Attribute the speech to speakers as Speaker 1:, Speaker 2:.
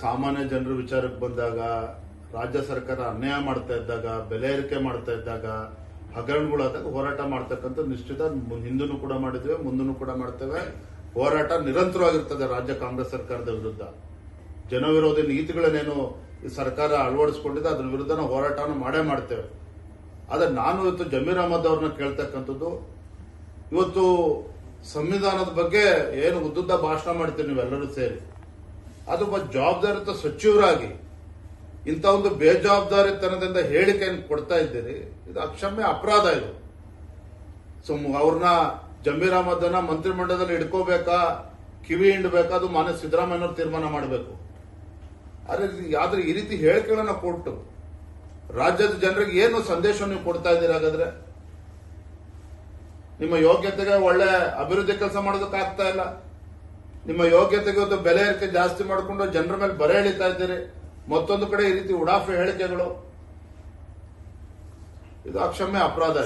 Speaker 1: ಸಾಮಾನ್ಯ ಜನರ ವಿಚಾರಕ್ಕೆ ಬಂದಾಗ, ರಾಜ್ಯ ಸರ್ಕಾರ ಅನ್ಯಾಯ ಮಾಡ್ತಾ ಇದ್ದಾಗ, ಬೆಲೆ ಏರಿಕೆ ಮಾಡ್ತಾ ಇದ್ದಾಗ ಹಗರಣಗಳಾದಾಗ ಹೋರಾಟ ಮಾಡ್ತಕ್ಕಂಥ ನಿಶ್ಚಿತ ಹಿಂದೂ ಕೂಡ ಮಾಡಿದ್ದೇವೆ ಮುಂದೂ ಕೂಡ ಮಾಡ್ತೇವೆ. ಹೋರಾಟ ನಿರಂತರವಾಗಿರ್ತದೆ ರಾಜ್ಯ ಕಾಂಗ್ರೆಸ್ ಸರ್ಕಾರದ ವಿರುದ್ಧ. ಜನವಿರೋಧಿ ನೀತಿಗಳನ್ನೇನು ಸರ್ಕಾರ ಅಳವಡಿಸಿಕೊಂಡಿದೆ, ಅದ್ರ ವಿರುದ್ಧ ನಾವು ಹೋರಾಟವನ್ನು ಮಾಡೇ ಮಾಡ್ತೇವೆ. ಆದ್ರೆ ನಾನು ಇವತ್ತು ಜಮೀರ್ ಅಹಮದ್ ಅವ್ರನ್ನ ಕೇಳ್ತಕ್ಕಂಥದ್ದು, ಇವತ್ತು ಸಂವಿಧಾನದ ಬಗ್ಗೆ ಏನು ಉದ್ದುದ್ದ ಭಾಷಣ ಮಾಡ್ತೀವಿ ನೀವೆಲ್ಲರೂ ಸೇರಿ? ಅದು ಒಬ್ಬ ಜವಾಬ್ದಾರಿತ ಸಚಿವರಾಗಿ ಇಂಥ ಒಂದು ಬೇಜವಾಬ್ದಾರಿತನದಿಂದ ಹೇಳಿಕೆಯನ್ನು ಕೊಡ್ತಾ ಇದ್ದೀರಿ, ಇದು ಅಕ್ಷಮ್ಯ ಅಪರಾಧ ಇದು. ಸೊ ಅವ್ರನ್ನ ಜಮೀರ್ ಅಹಮದನ್ನ ಮಂತ್ರಿಮಂಡಲದಲ್ಲಿ ಇಟ್ಕೋಬೇಕಾ ಕಿವಿ ಹಿಂಡಬೇಕಾ, ಅದು ಮಾನ್ಯ ಸಿದ್ದರಾಮಯ್ಯವ್ರು ತೀರ್ಮಾನ ಮಾಡಬೇಕು. ಆದ್ರೆ ಆದ್ರೆ ಈ ರೀತಿ ಹೇಳಿಕೆಗಳನ್ನ ಕೊಟ್ಟು ರಾಜ್ಯದ ಜನರಿಗೆ ಏನು ಸಂದೇಶ ನೀವು ಕೊಡ್ತಾ ಇದ್ದೀರಿ ಹಾಗಾದ್ರೆ? ನಿಮ್ಮ ಯೋಗ್ಯತೆಗೆ ಒಳ್ಳೆ ಅಭಿವೃದ್ಧಿ ಕೆಲಸ ಮಾಡೋದಕ್ಕಾಗ್ತಾ ಇಲ್ಲ. ನಿಮ್ಮ ಯೋಗ್ಯತೆಗೆ ಒಂದು ಬೆಲೆ ಏರಿಕೆ ಜಾಸ್ತಿ ಮಾಡಿಕೊಂಡು ಜನರ ಮೇಲೆ ಬರೆ ಎಳಿತಾ ಇದ್ದೀರಿ. ಮತ್ತೊಂದು ಕಡೆ ಈ ರೀತಿ ಉಡಾಫೆ ಹೇಳಿಕೆಗಳು. ಇದು ಅಕ್ಷಮ್ಯ ಅಪರಾಧ.